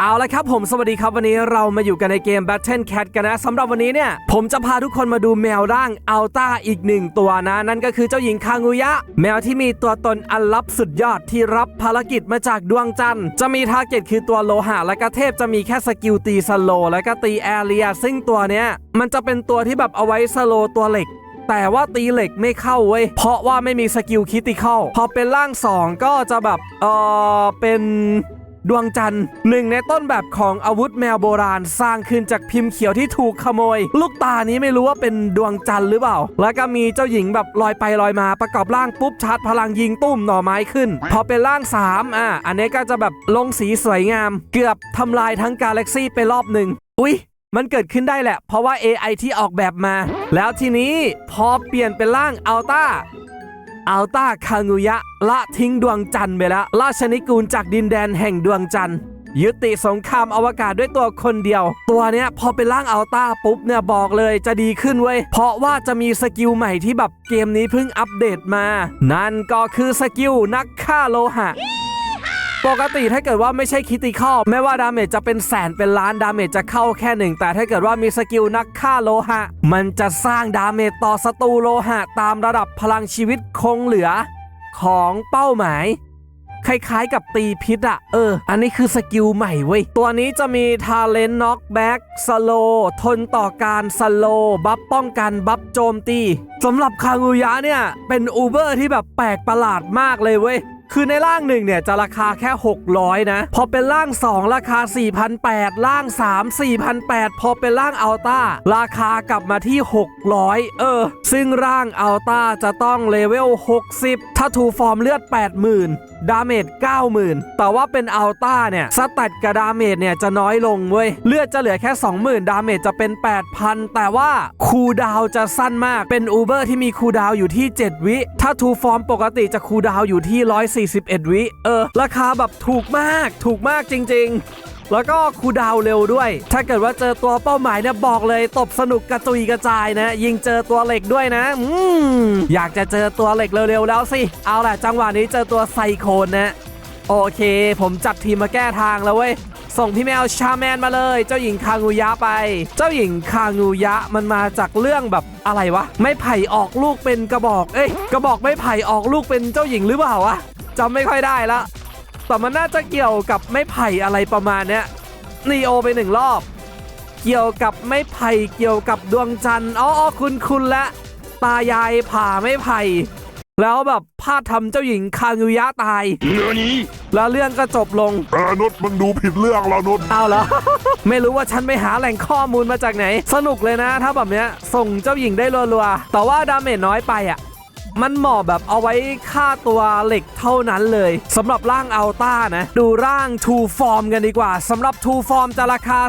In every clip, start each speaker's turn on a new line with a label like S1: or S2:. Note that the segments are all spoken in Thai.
S1: เอาละครับผมสวัสดีครับวันนี้เรามาอยู่กันในเกม Battle Cat กันนะสำหรับวันนี้เนี่ย ผมจะพาทุกคนมาดูแมวร่างอัลต้าอีกหนึ่งตัวนะ นั่นก็คือเจ้าหญิงคางูยะ แมวที่มีตัวตนอันลับสุดยอดที่รับภารกิจมาจากดวงจันทร์ จะมีทาร์เก็ตคือตัวโลหะและก็เทพจะมีแค่สกิลตีสโลและก็ตีแอเรียซึ่งตัวเนี้ยมันจะเป็นตัวที่แบบเอาไว้สโลตัวเหล็กแต่ว่าตีเหล็กไม่เข้าเว้ย เพราะว่าไม่มีสกิลคิติเข้า พอเป็นร่าง 2 ก็จะแบบ เออเป็น ดวงจันทร์หนึ่งในต้นแบบของอาวุธแมวโบราณ สร้างขึ้นจากพิมพ์เขียวที่ถูกขโมย ลูกตานี้ไม่รู้ว่าเป็นดวงจันทร์หรือเปล่า แล้วก็มีเจ้าหญิงแบบลอยไปลอยมาประกอบร่างปุ๊บชาร์จพลังยิงตุ้มหน่อไม้ขึ้น พอเป็นร่าง3อะอันนี้ก็จะแบบลงสีสวยงาม เกือบทำลายทั้งกาแล็กซี่ไปรอบหนึ่งอุ๊ยมันเกิดขึ้นได้แหละ เพราะว่า AI ที่ออกแบบมา แล้วทีนี้พอเปลี่ยนเป็นร่างอัลต้า อัลต้าคางูยะ ละทิ้งดวงจันทร์ไปแล้วราชนิกูลจากดินแดนแห่งดวงจันทร์ยุติสงครามอวกาศด้วยตัวคนเดียว ตัวเนี้ยพอเป็นร่างอัลต้าปุ๊บเนี่ยบอกเลยจะดีขึ้นเว้ย เพราะว่าจะมีสกิลใหม่ที่แบบเกมนี้เพิ่งอัปเดตมา นั่นก็คือสกิลนักฆ่าโลหะ ปกติถ้าเกิดว่าไม่ใช่คิติคอลไม่ว่าดาเมจจะเป็นแสนเป็นล้านดาเมจจะเข้าแค่หนึ่งแต่ถ้าเกิดว่ามีสกิลนักฆ่าโลหะ มันจะสร้างดาเมจต่อศัตรูโลหะ ตามระดับพลังชีวิตคงเหลือ ของเป้าหมายคล้ายๆกับตีพิษอะเออ อันนี้คือสกิลใหม่เว้ย ตัวนี้จะมีทาเลนน็อกแบ็กสโลทนต่อการสโลบัฟป้องกัน บัฟโจมตีสำหรับคางูยะเนี่ย เป็นอูเบอร์ที่แบบแปลกประหลาดมากเลยเว้ย คือในร่างหนึ่งเนี่ยจะราคาแค่ 600 นะ พอเป็นร่าง 2 ราคา 4,800ร่าง 3 4,800 พอเป็นร่างอัลต้าราคากลับมาที่ 600 เออ ซึ่งร่างอัลต้าจะต้องเลเวล 60 ถ้าทูฟอร์มเลือด 80,000 ดาเมจ 90,000 แต่ว่าเป็นอัลต้าเนี่ยสแตตกับดาเมจเนี่ยจะน้อยลงเว้ย เลือดจะเหลือแค่ 20,000 ดาเมจจะเป็น 8,000 แต่ว่าคูดาวจะสั้นมากเป็นอูเบอร์ที่มีคูดาวอยู่ที่ 7 วิ ถ้าทูฟอร์มปกติจะคูดาวอยู่ที่41 วิ เออ ราคาแบบถูกมาก ถูกมากจริง ๆ แล้วก็คูดาวเร็วด้วย ถ้าเกิดว่าเจอตัวเป้าหมายเนี่ยบอกเลยตบสนุกกระจุยกระจายนะ ยิงเจอตัวเหล็กด้วยนะ อืมอยากจะเจอตัวเหล็กเร็วๆแล้วสิ เอาล่ะจังหวะนี้เจอตัวไซโคนนะ โอเค ผมจัดทีมมาแก้ทางแล้วเว้ยส่งพี่แมวชาแมนมาเลย เจ้าหญิงคางูยะไป เจ้าหญิงคางูยะมันมาจากเรื่องแบบอะไรวะ ไม่ไผ่ออกลูกเป็นกระบอก เอ้ยกระบอกไม่ไผ่ออกลูกเป็นเจ้าหญิงหรือเปล่าวะ จำไม่ค่อยได้ละ แต่มันน่าจะเกี่ยวกับไม่ไผ่อะไรประมาณเนี้ยนีโอไปหนึ่งรอบ เกี่ยวกับไม่ไผ่เกี่ยวกับดวงจันทร์อ๋ออ๋อคุณคุณละตายายผ่าไม่ไผ่แล้วแบบพลาดทำเจ้าหญิงคางูยะตาย
S2: เรื่องนี้
S1: แล้วเรื่องก็จบลง
S2: เออนุชมันดูผิดเรื่องแล้วนุช
S1: เอาเหรอ ไม่รู้ว่าฉันไปหาแหล่งข้อมูลมาจากไหน สนุกเลยนะ ถ้าแบบเนี้ยส่งเจ้าหญิงได้รัวๆ แต่ว่าดาเมจน้อยไปอะ มันเหมาะแบบเอาไว้ฆ่าตัวเหล็กเท่านั้นเลยสำหรับร่างอัลต้านะ ดูร่าง True Form กันดีกว่าสำหรับ True Form จะราคา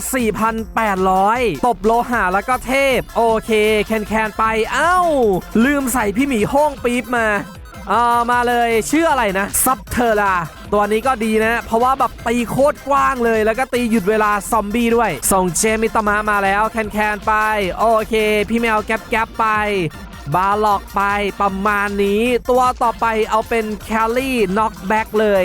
S1: 4,800 ตบโลหะแล้วก็เทพ โอเค แคนแคนๆไป เอ้า ลืมใส่พี่หมีห้องปี๊บมาอ่ามาเลยชื่ออะไรนะ ซับเทอร์ลาตัวนี้ก็ดีนะ เพราะว่าแบบตีโคตรกว้างเลย แล้วก็ตีหยุดเวลาซอมบี้ด้วย ส่งเจมิตมะมาแล้ว แคนแคนไป โอเค พี่แมวแก๊ปแก๊ปไป บาล็อกไปประมาณนี้ ตัวต่อไปเอาเป็นแคลรี่น็อกแบ็กเลย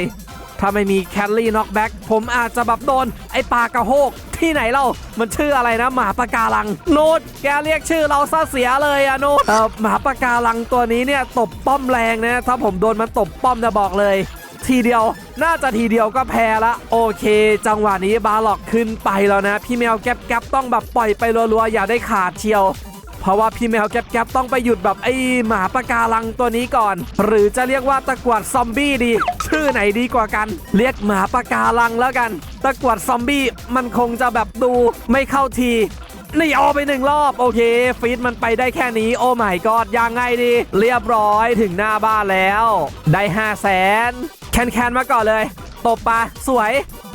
S1: ถ้าไม่มีแคลรี่น็อกแบ็กผมอาจจะแบบโดน ไอ้ปลากระโฮกที่ไหนเรา มันชื่ออะไรนะ หมาปะการัง โนดแกเรียกชื่อเราซะเสียเลยอะโนดเออหมาปะการังตัวนี้เนี่ยตบป้อมแรงนะ ถ้าผมโดนมันตบป้อมจะบอกเลย ทีเดียวน่าจะทีเดียวก็แพ้ละโอเค จังหวะนี้บาล็อกขึ้นไปแล้วนะ พี่แมวแก๊ปแก๊ปต้องแบบปล่อยไปรัวๆอย่าได้ขาดเชียว เพราะว่าพี่แมวแก๊บๆต้องไปหยุดแบบไอ้หมาปะการังตัวนี้ก่อน หรือจะเรียกว่าตะกวดซอมบี้ดี ชื่อไหนดีกว่ากัน เรียกหมาปะการังแล้วกัน ตะกวดซอมบี้มันคงจะแบบดูไม่เข้าทีนี่เอาไปหนึ่งรอบโอเค ฟีดมันไปได้แค่นี้ โอ้ไม่กอดยังไงดี เรียบร้อยถึงหน้าบ้านแล้ว ได้5 0 0แสนแคนแคนมาก่อนเลย ตบปะสวย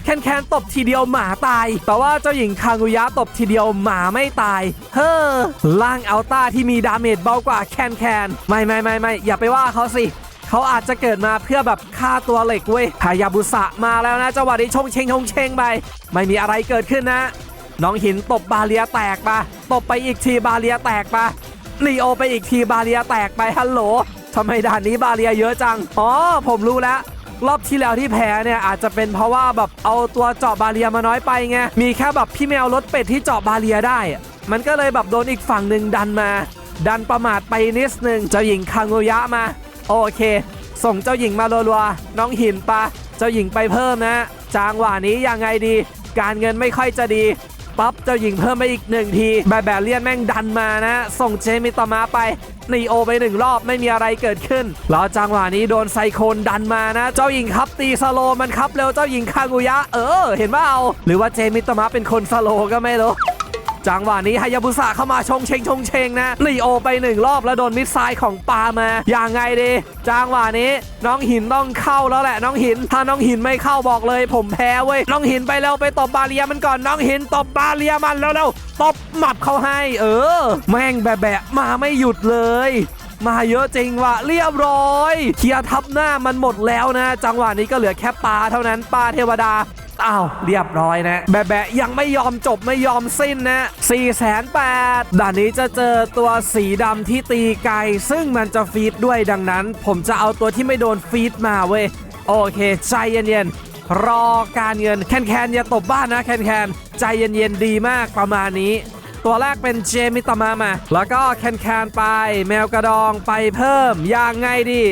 S1: แคนแคนตบทีเดียวหมาตาย แต่ว่าเจ้าหญิงคา ngu ยะตบทีเดียวหมาไม่ตาย เฮ้อร่างอัลต้าที่มีดาเมจเบากว่าแคนแคนไม่ไม่ไม่ไม่อย่าไปว่าเขาสิเขาอาจจะเกิดมาเพื่อแบบฆ่าตัวเหล็กเว้ยฮายาบุสะมาแล้วนะจังหวะนี้ชงเชงชงเชงไป ไม่มีอะไรเกิดขึ้นนะ น้องหินตบบาเลียแตกปะตบไปอีกทีบาเลียแตกปะลีโอไปอีกทีบาเลียแตกไปฮัลโหลทำไมด่านนี้บาเลียเยอะจัง อ๋อ ผมรู้แล้ว รอบที่แล้วที่แพ้เนี่ยอาจจะเป็นเพราะว่าแบบเอาตัวเจาะบาเรียมาน้อยไปไงมีแค่แบบพี่แมวรถเป็ดที่เจาะบาเรียได้ มันก็เลยแบบโดนอีกฝั่งหนึ่งดันมา ดันประมาทไปนิดนึงเจ้าหญิงคางูยะมา โอเค ส่งเจ้าหญิงมารัวๆน้องหินปะเจ้าหญิงไปเพิ่มนะจางหวานี้ยังไงดี การเงินไม่ค่อยจะดีปั๊บเจ้าหญิงเพิ่มไปอีกหนึ่งที แบบแบบเลียนแม่งดันมานะ ส่งเจมิตามาไป นีโอไปหนึ่งรอบไม่มีอะไรเกิดขึ้นแล้วจังหวะนี้โดนไซโคนดันมานะ เจ้าหญิงครับตีสโลมันครับเร็วเจ้าหญิงคาบุยะ เออ เห็นว่าเอาหรือว่าเจมิตมะเป็นคนสโลก็ไม่รู้ จังหวะนี้ฮายาบุสะเข้ามาชงเชงชงเชงนะลีโอไปหนึ่งรอบแล้วโดนมิดไซล์ของปามา อย่างไงดี จังหวะนี้น้องหินต้องเข้าแล้วแหละน้องหิน ถ้าน้องหินไม่เข้าบอกเลย ผมแพ้เว้ย น้องหินไปแล้วไปตบบาเรียมันก่อนน้องหินตบบาเรียมันแล้วแล้วตบหมับเขาให้ เออ แม่งแบะๆมาไม่หยุดเลยมาเยอะจริงว่ะเรียบร้อยเคลียร์ทับหน้ามันหมดแล้วนะ จังหวะนี้ก็เหลือแค่ปลาเท่านั้นปลาเทวดา อ้าวเรียบร้อยนะแบะแบะยังไม่ยอมจบไม่ยอมสิ้นนะ4 8 0 0 0ด่านนี้จะเจอตัวสีดำที่ตีไกล ซึ่งมันจะฟีดด้วยดังนั้น ผมจะเอาตัวที่ไม่โดนฟีดมาเว้ย โอเค ใจเย็นๆ รอการเงินแคนแคนอย่าตบบ้านนะแคนแคนใจเย็นๆ ดีมากประมาณนี้ ตัวแรกเป็นเจมิตามามา แล้วก็แคนแคนไป แมวกระดองไปเพิ่มยังไงดี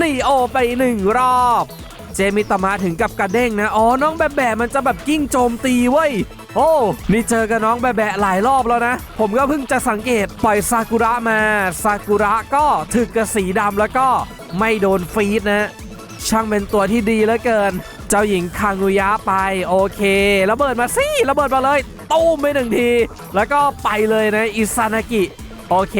S1: ลีโอไปหนึ่งรอบ เจมิตามาถึงกับกระเด้งนะ อ๋อ น้องแบะแบะมันจะแบบกิ้งโจมตีเว้ย โอ้ นี่เจอกับน้องแบะแบะหลายรอบแล้วนะ ผมก็เพิ่งจะสังเกตปล่อยซากุระมา ซากุระก็ถึกกับสีดำแล้วก็ไม่โดนฟีดนะ ช่างเป็นตัวที่ดีเหลือเกิน เจ้าหญิงคางูยะไป โอเค ระเบิดมาสิระเบิดมาเลยตู้มไปหนึ่งที แล้วก็ไปเลยนะ อิซานากิ โอเค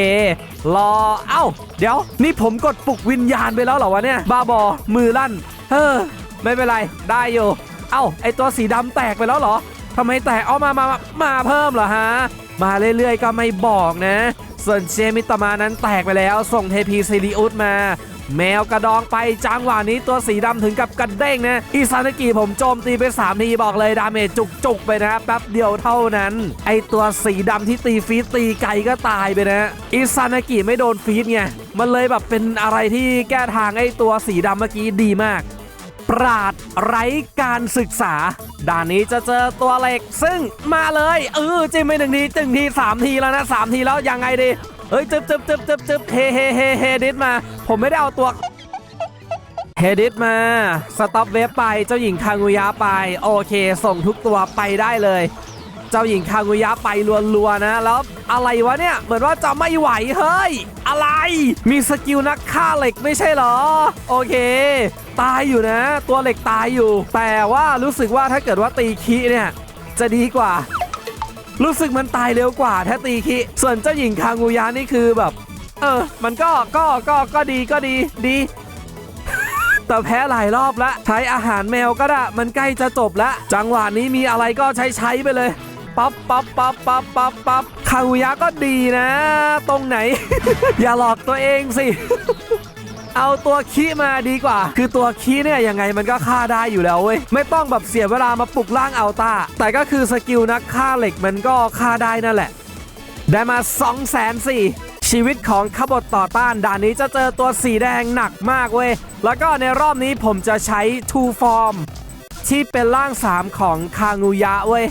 S1: รอ เอ้า เดี๋ยว นี่ผมกดปลุกวิญญาณไปแล้วเหรอวะเนี่ย บ้าบอ มือลั่น เฮ้อไม่เป็นไรได้อยู่ เอ้าไอตัวสีดำแตกไปแล้วเหรอทำไมแตกเอามามามามาเพิ่มเหรอฮะมาเรื่อยๆก็ไม่บอกนะ ส่วนเจมิตมานั้นแตกไปแล้ว ส่งเทพีซิริอุสมา แมวกระดองไปจังหวะนี้ตัวสีดำถึงกับกระเด้งนะอิซานากิผมโจมตีไป3ทีบอกเลยดาเมจจุกๆไปนะแป๊บเดียวเท่านั้น ไอตัวสีดำที่ตีฟีตีไกลก็ตายไปนะอิซานากิไม่โดนฟีดไงมันเลยแบบเป็นอะไรที่แก้ทางไอตัวสีดำเมื่อกี้ดีมาก ปราดไร้การศึกษา ด่านนี้จะเจอตัวเหล็กซึ่งมาเลยเออจิ้มไปหนึ่งทีจึงทีสามทีแล้วนะสามทีแล้วยังไงดีเฮ้ยจึบจึบจึบจึบจึบเฮเฮเฮเฮดิสมา ผมไม่ได้เอาตัวเฮดิสมาสต็อปเวฟไปเจ้าหญิงคางูยะไป โอเค ส่งทุกตัวไปได้เลย เจ้าหญิงคางูยะไปรัวๆนะ แล้วอะไรวะเนี่ย เหมือนว่าจะไม่ไหวเฮ้ย อะไร มีสกิลนักฆ่าเหล็กไม่ใช่เหรอ โอเค ตายอยู่นะ ตัวเหล็กตายอยู่ แต่ว่ารู้สึกว่าถ้าเกิดว่าตีคีเนี่ย จะดีกว่า รู้สึกมันตายเร็วกว่าถ้าตีคีส่วนเจ้าหญิงคางูยะนี่คือแบบ เออ มันก็ก็ก็ก็ดีก็ดีดีแต่แพ้หลายรอบแล้วใช้อาหารแมวก็ได้ มันใกล้จะจบแล้วจังหวะนี้มีอะไรก็ใช้ใช้ไปเลย ปั๊บปั๊บปั๊บปั๊บปั๊บปั๊บคางูยะก็ดีนะ ตรงไหน อย่าหลอกตัวเองสิเอาตัวคีมาดีกว่า คือตัวคีเนี่ยยังไงมันก็ฆ่าได้อยู่แล้วเว้ย ไม่ต้องแบบเสียเวลามาปลุกร่างเอัลต้าแต่ก็คือสกิลนักฆ่าเหล็กมันก็ฆ่าได้นั่นแหละ ได้มา2 0 0 0 0 0ชีวิตของขบฏต่อต้านด่านนี้จะเจอตัวสีแดงหนักมากเว้ย แล้วก็ในรอบนี้ผมจะใช้ Two Form ที่เป็นร่าง 3 ของคางูยะเว้ย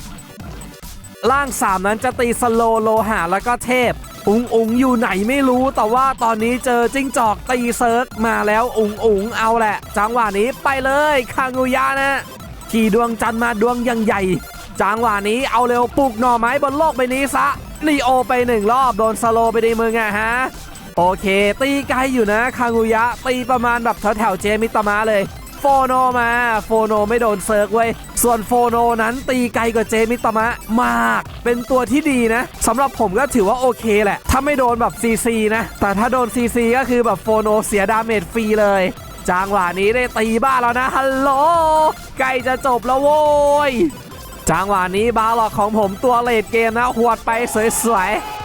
S1: ร่าง 3 นั้นจะตีสโลโลหะแล้วก็เทพ อุงอุงอยู่ไหนไม่รู้แต่ว่าตอนนี้เจอจิ้งจอกตีเซิร์กมาแล้วอุงอุงเอาแหละ จังหวะนี้ไปเลยคางูยะนะ ขี่ดวงจันทร์มาดวงยังใหญ่ จังหวะนี้เอาเร็วปลูกหน่อไม้บนโลกใบนี้ซะนีโอไปหนึ่งรอบโดนสโลไปในมือไงฮะโอเค ตีไกลอยู่นะคางูยะตีประมาณแบบแถวแถวๆเจมิตามะเลย โฟโนมา โฟโนไม่โดนเซิร์กเว้ย ส่วนโฟโนนั้นตีไกลกว่าเจมิตมะมาก เป็นตัวที่ดีนะสำหรับผมก็ถือว่าโอเคแหละ ถ้าไม่โดนแบบซีซีนะ แต่ถ้าโดนซีซีก็คือแบบโฟโนเสียดาเมจฟรีเลยจังหวะนี้ได้ตีบ้าแล้วนะฮัลโหลใกล้จะจบแล้วโว้ยจังหวะนี้บาร์ล็อกของผมตัวเลดเกมนะหวดไปสวยๆ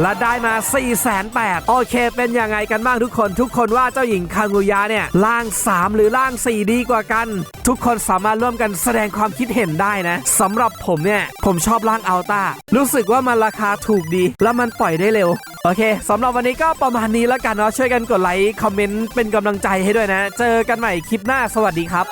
S1: และได้มา 4 8 0 0 0โอเค เป็นยังไงกันบ้างทุกคน ทุกคนว่าเจ้าหญิงคางูยะเนี่ยล่าง 3 หรือล่าง 4 ดีกว่ากัน ทุกคนสามารถร่วมกันแสดงความคิดเห็นได้นะสำหรับผมเนี่ย ผมชอบล่างอัลต้ารู้สึกว่ามันราคาถูกดี แล้วมันปล่อยได้เร็วโอเคสำหรับวันนี้ก็ประมาณนี้แล้วกันเนาะช่วยกันกดไลค์คอมเมนต์เป็นกำลังใจให้ด้วยนะ เจอกันใหม่คลิปหน้าสวัสดีครับ